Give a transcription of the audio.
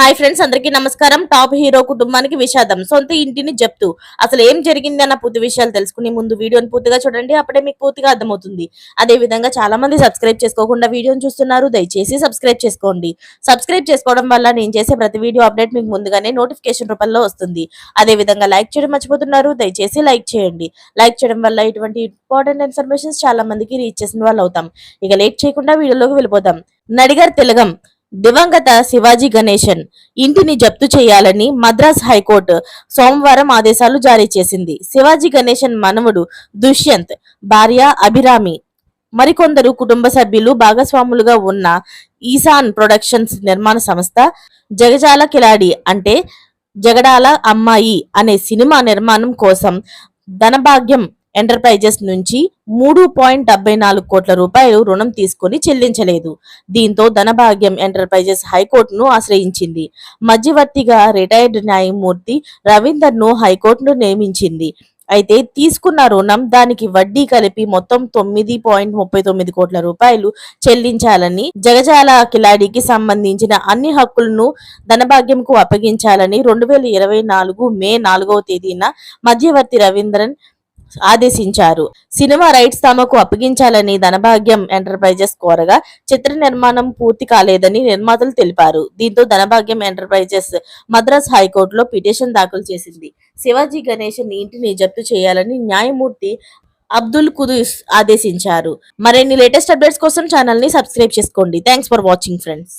Hi friends అందరికీ నమస్కారం. Top hero కుటుంబానికి విషాదం. సొంత ఇంటిని జప్తు అసలు ఏం జరిగింది అన్న పూర్తి విషయాలు తెలుసుకుని ముందు వీడియోని పూర్తిగా చూడండి అప్పుడే మీకు పూర్తిగా అర్థమవుతుంది. అదే విధంగా చాలా మంది సబ్స్క్రైబ్ చేసుకోకుండా వీడియోని చూస్తున్నారు దయచేసి సబ్స్క్రైబ్ చేసుకోండి. సబ్స్క్రైబ్ చేసుకోవడం వల్ల నేను చేసే ప్రతి వీడియో అప్డేట్ మీకు ముందుగానే నోటిఫికేషన్ రూపంలో వస్తుంది. అదే విధంగా లైక్ చేయడం మర్చిపోతున్నారు దయచేసి లైక్ చేయండి. లైక్ చేయడం వల్ల ఇటువంటి ఇంపార్టెంట్ ఇన్ఫర్మేషన్స్ చాలా మందికి రీచ్ చేసిన వాళ్ళు అవుతాం ఇక లేట్ చేయకుండా వీడియోలోకి వెళ్ళిపోతాం నడిగర్ తెలగం. దివంగత శివాజీ గణేశన్ ఇంటిని జప్తు చేయాలని మద్రాస్ హైకోర్టు సోమవారం ఆదేశాలు జారీ చేసింది. శివాజీ గణేశన్ మనవడు దుష్యంత్ భార్య అభిరామి మరికొందరు కుటుంబ సభ్యులు భాగస్వాములుగా ఉన్న ఈశాన్ ప్రొడక్షన్స్ నిర్మాణ సంస్థ జగజాల కిలాడి అంటే జగడాల అమ్మాయి అనే సినిమా నిర్మాణం కోసం ధనభాగ్యం ఎంటర్ప్రైజెస్ నుంచి మూడు పాయింట్ డెబ్బై నాలుగు కోట్ల రూపాయలు రుణం తీసుకుని చెల్లించలేదు. దీంతో ధనభాగ్యం ఎంటర్ప్రైజెస్ హైకోర్టును ఆశ్రయించింది. మధ్యవర్తిగా రిటైర్డ్ న్యాయమూర్తి రవీందర్ను హైకోర్టును నియమించింది. అయితే తీసుకున్న రుణం దానికి వడ్డీ కలిపి మొత్తం తొమ్మిది పాయింట్ ముప్పై తొమ్మిది కోట్ల రూపాయలు చెల్లించాలని జగజాల కిలాడికి సంబంధించిన అన్ని హక్కులను ధనభాగ్యంకు అప్పగించాలని రెండు వేల ఇరవై నాలుగు మే నాలుగవ తేదీన మధ్యవర్తి రవీంద్రన్ ఆదేశించారు. సినిమా రైట్స్ తమకు అప్పగించాలని ధనభాగ్యం ఎంటర్ప్రైజెస్ కోరగా చిత్ర నిర్మాణం పూర్తి కాలేదని నిర్మాతలు తెలిపారు. దీంతో ధనభాగ్యం ఎంటర్ప్రైజెస్ మద్రాస్ హైకోర్టులో పిటిషన్ దాఖలు చేసింది. శివాజీ గణేశన్ ఇంటిని జప్తు చేయాలని న్యాయమూర్తి అబ్దుల్ కుదుస్ ఆదేశించారు. మరిన్ని లేటెస్ట్ అప్డేట్స్ కోసం ఛానల్ని సబ్స్క్రైబ్ చేసుకోండి. Thanks for watching friends.